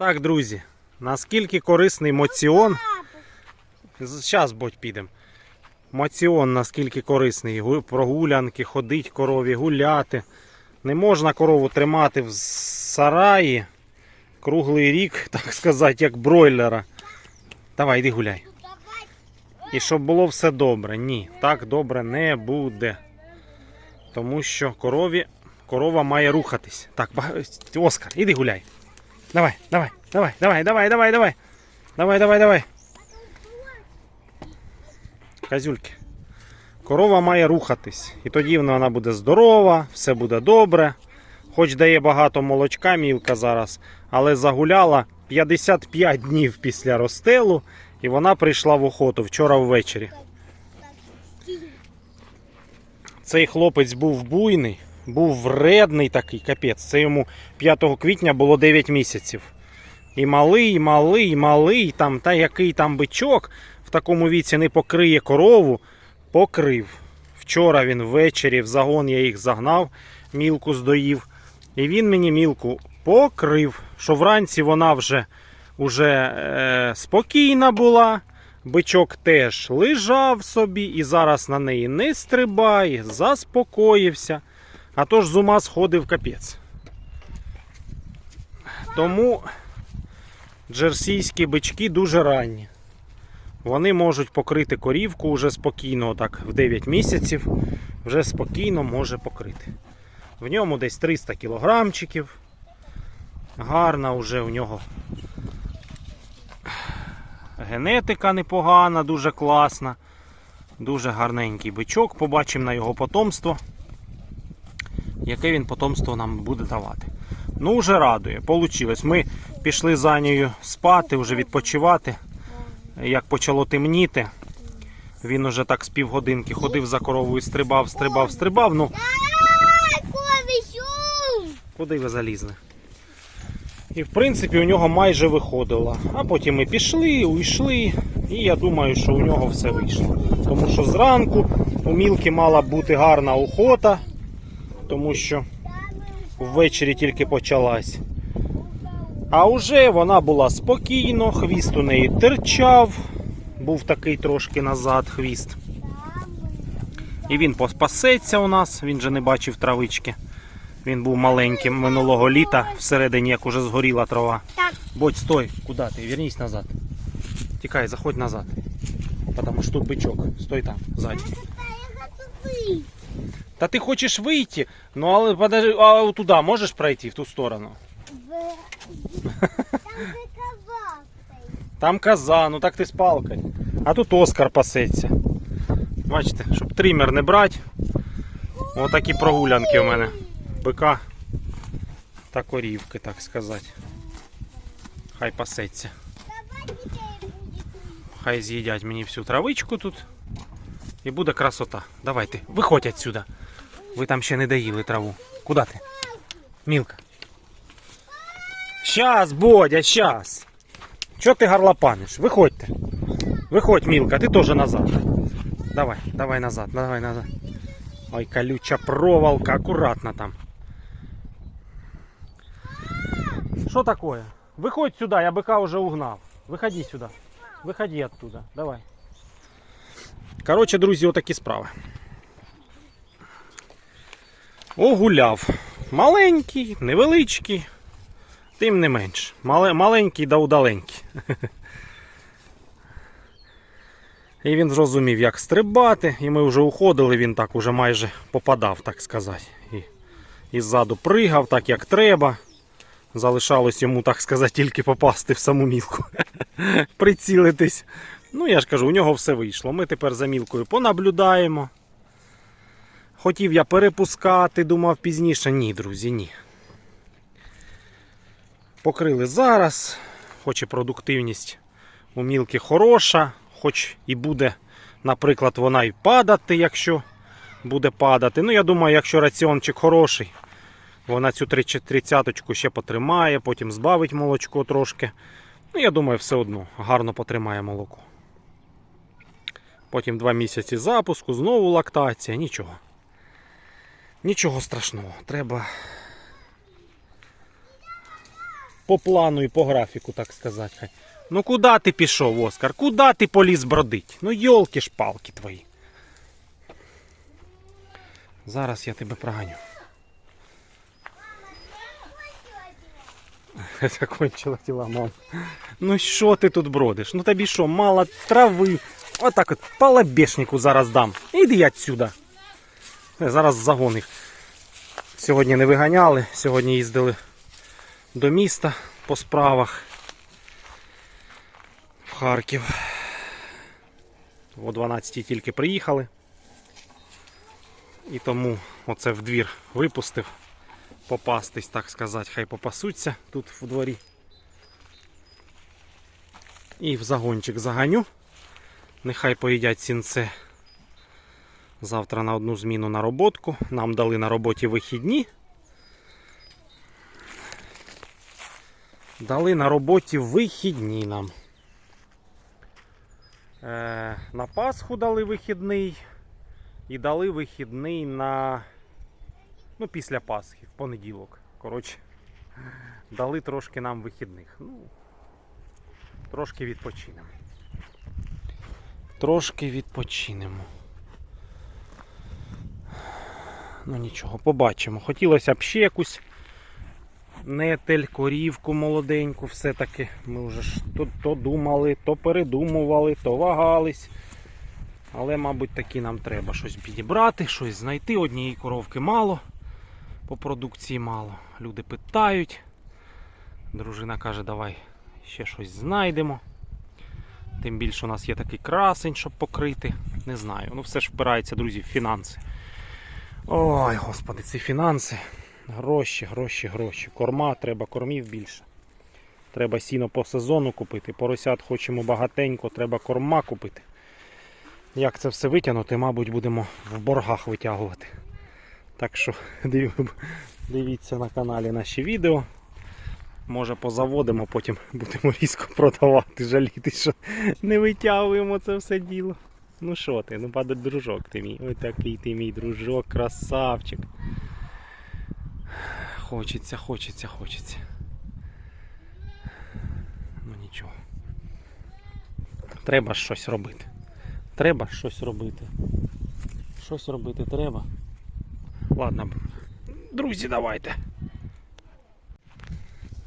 Так, друзі, наскільки корисний моціон. Зараз будь підемо. Моціон наскільки корисний. Прогулянки, ходить корові, гуляти. Не можна корову тримати в сараї круглий рік, так сказати, як бройлера. Давай, йди гуляй. І щоб було все добре. Ні, так добре не буде. Тому що корові, корова має рухатись. Так, Оскар, іди гуляй. Давай, давай, давай, давай, давай, давай, давай. Давай, давай, давай. Козюльки. Корова має рухатись. І тоді вона буде здорова, все буде добре. Хоч дає багато молочка мілка зараз, але загуляла 55 днів після розстелу, і вона прийшла в охоту вчора ввечері. Цей хлопець був буйний, був вредний такий капець. Це йому 5 квітня було 9 місяців. І малий, малий, малий, там, та який там бичок в такому віці не покриє корову, покрив. Вчора він ввечері в загон я їх загнав, мілку здоїв. І він мені мілку покрив, що вранці вона вже, вже е, спокійна була. Бичок теж лежав собі і зараз на неї не стрибає, заспокоївся. А то ж з ума сходив капець. Тому джерсійські бички дуже ранні. Вони можуть покрити корівку вже спокійно, так в 9 місяців, вже спокійно може покрити. В ньому десь 300 кілограмчиків. Гарна вже у нього генетика непогана, дуже класна. Дуже гарненький бичок. Побачимо на його потомство. Яке він потомство нам буде давати. Ну, вже радує. Получилось. Ми пішли за нею спати, вже відпочивати. Як почало темніти, він уже так з півгодинки ходив за коровою, стрибав, стрибав, стрибав. Ну, куди ви залізли? І в принципі у нього майже виходило. А потім ми пішли, уйшли, і я думаю, що у нього все вийшло. Тому що зранку у мілки мала бути гарна охота, тому що ввечері тільки почалась. А вже вона була спокійно, хвіст у неї терчав, був такий трошки назад хвіст. І він поспасеться у нас, він же не бачив травички. Він був маленьким минулого літа, всередині як уже згоріла трава. Так. Будь, стой, куди ти? Вернись назад. Тікай, заходь назад. Потому що тут бичок. Стой там, ззаді. Та ти хочеш вийти, ну але подожди, а туди можеш пройти в ту сторону? Там коза, ну так ти з палкою. А тут Оскар пасеться. Бачите, щоб тример не брати. Отакі прогулянки у мене. Бика та корівки, так сказати. Хай пасеться. Хай з'їдять мені всю травичку тут. І буде красота. Давайте, виходь отсюда. Ви там ще не доїли траву. Куди ти? Мілка. Щас, Бодя, щас. Чого ти горлопаниш? Виходьте. Виходь, Мілка, ти теж назад. Давай, давай назад, давай назад. Ой, колюча проволока, аккуратно там. Что такое? Выходь сюда, я быка уже угнал. Выходи сюда. Выходи оттуда. Давай. Коротше, друзі, отакі справи. Огуляв. Маленький, невеличкий, тим не менш. Мале, маленький да удаленький. І він зрозумів, як стрибати, і ми вже уходили, він так уже майже попадав, так сказати. І, і ззаду пригав, так як треба. Залишалось йому, так сказати, тільки попасти в саму мілку. Прицілитись. Ну, я ж кажу, у нього все вийшло. Ми тепер за мілкою понаблюдаємо. Хотів я перепускати, думав пізніше. Ні, друзі, ні. Покрили зараз, хоч і продуктивність у мілки хороша, хоч і буде, наприклад, вона і падати, якщо буде падати. Ну, я думаю, якщо раціончик хороший, вона цю тридцяточку ще потримає, потім збавить молочко трошки. Ну, я думаю, все одно гарно потримає молоко. Потім два місяці запуску, знову лактація, нічого. Нічого страшного. Треба. по плану і по графіку, так сказати. Ну куди ти пішов, Оскар? Куди ти поліз бродить? Ну йолки ж палки твої. Зараз я тебе проганю. Закончила діла, мам. Ну що ти тут бродиш? Ну тобі що, мало трави. Отак от палабешнику зараз дам. Іди отсюда. Е, Зараз загон їх. Сьогодні не виганяли, сьогодні їздили до міста по справах в Харків. О 12 тільки приїхали. І тому оце в двір випустив попастись, так сказати, хай попасуться тут в дворі. І в загончик заганю. Нехай поїдять сінце. Завтра на одну зміну на роботку. Нам дали на роботі вихідні. Дали на роботі вихідні нам. Е, на Пасху дали вихідний. І дали вихідний на. Ну, після Пасхи, в понеділок. Коротше, дали трошки нам вихідних. Ну, трошки відпочинемо. Трошки відпочинемо. Ну нічого, побачимо. Хотілося б ще якусь нетель, корівку молоденьку, все-таки. Ми вже ж то, то думали, то передумували, то вагались. Але, мабуть, таки нам треба щось підібрати, щось знайти. Однієї коровки мало, по продукції мало. Люди питають. Дружина каже, давай ще щось знайдемо. Тим більше у нас є такий красень, щоб покрити. Не знаю. Ну все ж впирається, друзі, в фінанси. Ой, господи, ці фінанси. Гроші, гроші, гроші. Корма, треба кормів більше. Треба сіно по сезону купити. Поросят хочемо багатенько, треба корма купити. Як це все витягнути, мабуть, будемо в боргах витягувати. Так що дивіться на каналі наші відео. Може позаводимо, потім будемо різко продавати, жаліти, що не витягуємо це все діло. Ну що ти, ну падать дружок ти мій. Ой такий ти мій дружок, красавчик. Хочеться, хочеться, хочеться. Ну нічого. Треба щось робити. Треба щось робити. Щось робити треба. Ладно, друзі, давайте.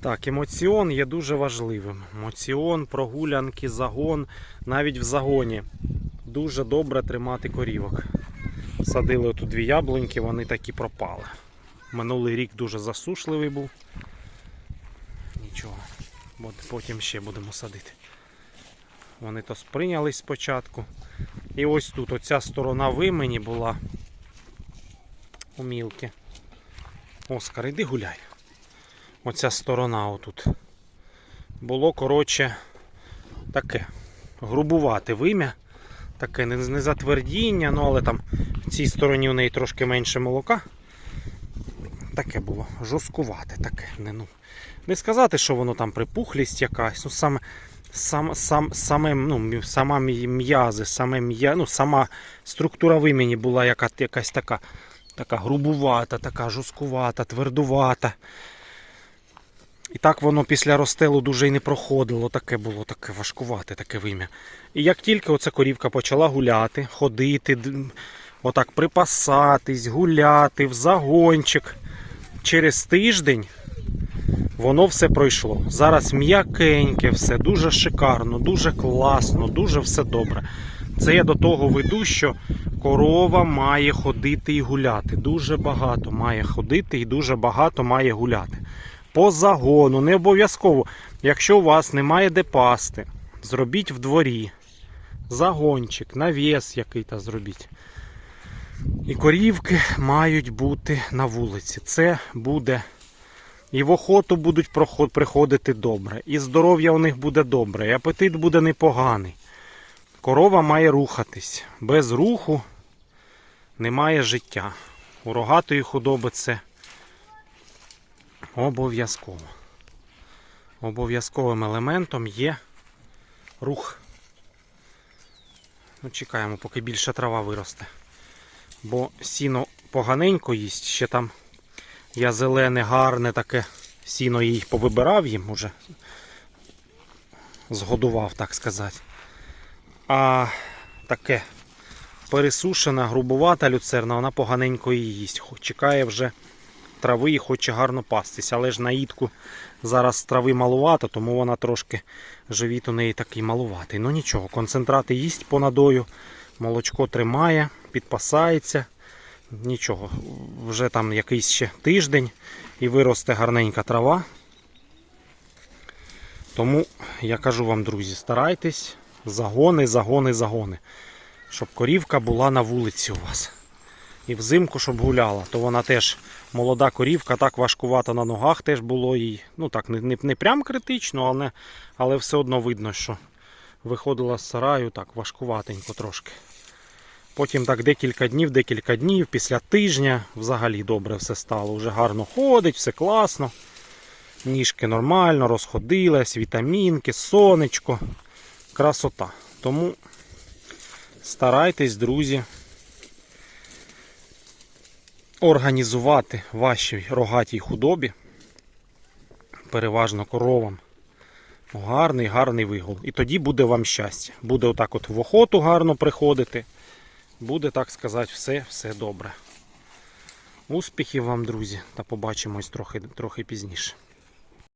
Так, емоціон є дуже важливим. Емоціон, прогулянки, загон, навіть в загоні. Дуже добре тримати корівок. Садили отут дві яблуньки, вони такі пропали. Минулий рік дуже засушливий був. Нічого, потім ще будемо садити. Вони то сприйнялись спочатку. І ось тут оця сторона вимені була у мілки. Оскар, іди гуляй. Оця сторона отут. Було, коротше, таке грубувате вим'я. Таке не, затвердіння, ну але там в цій стороні у неї трошки менше молока. Таке було жорсткувате, таке. Не, ну, не сказати, що воно там припухлість якась. Ну, саме, сам, сам, саме, ну, сама м'язи, саме м'я, ну, сама структура вимені була яка, якась така, така грубувата, така жорсткувата, твердувата. І так воно після розстелу дуже і не проходило. Таке було таке важкувате, таке вим'я. І як тільки оця корівка почала гуляти, ходити, отак припасатись, гуляти в загончик, через тиждень воно все пройшло. Зараз м'якеньке, все дуже шикарно, дуже класно, дуже все добре. Це я до того веду, що корова має ходити і гуляти. Дуже багато має ходити і дуже багато має гуляти. По загону, не обов'язково. Якщо у вас немає де пасти, зробіть в дворі. Загончик, навіс який-то зробіть. І корівки мають бути на вулиці. Це буде. І в охоту будуть приходити добре, і здоров'я у них буде добре, і апетит буде непоганий. Корова має рухатись. Без руху немає життя. У рогатої худоби це обов'язково. Обов'язковим елементом є рух. Ну, чекаємо, поки більше трава виросте. Бо сіно поганенько їсть, ще там я зелене, гарне таке Сіно їй повибирав їм уже. Згодував, так сказати. А таке пересушена, грубувата люцерна, вона поганенько її їсть. Чекає вже трави і хоче гарно пастись. Але ж на їдку зараз трави малувато, тому вона трошки живіт у неї такий малуватий. Ну нічого, концентрати їсть по надою, молочко тримає, підпасається. Нічого, вже там якийсь ще тиждень і виросте гарненька трава. Тому я кажу вам, друзі, старайтесь, загони, загони, загони. Щоб корівка була на вулиці у вас. І взимку, щоб гуляла, то вона теж молода корівка, так важкувато на ногах теж було їй. Ну так, не, не, не прям критично, але, але все одно видно, що виходила з сараю так важкуватенько трошки. Потім так декілька днів, декілька днів, після тижня взагалі добре все стало. Уже гарно ходить, все класно. Ніжки нормально, розходилась, вітамінки, сонечко. Красота. Тому старайтесь, друзі, організувати вашій рогатій худобі, переважно коровам. Гарний, гарний вигул. І тоді буде вам щастя. Буде отак от в охоту гарно приходити. Буде, так сказати, все, все добре. Успіхів вам, друзі, та побачимось трохи, трохи пізніше.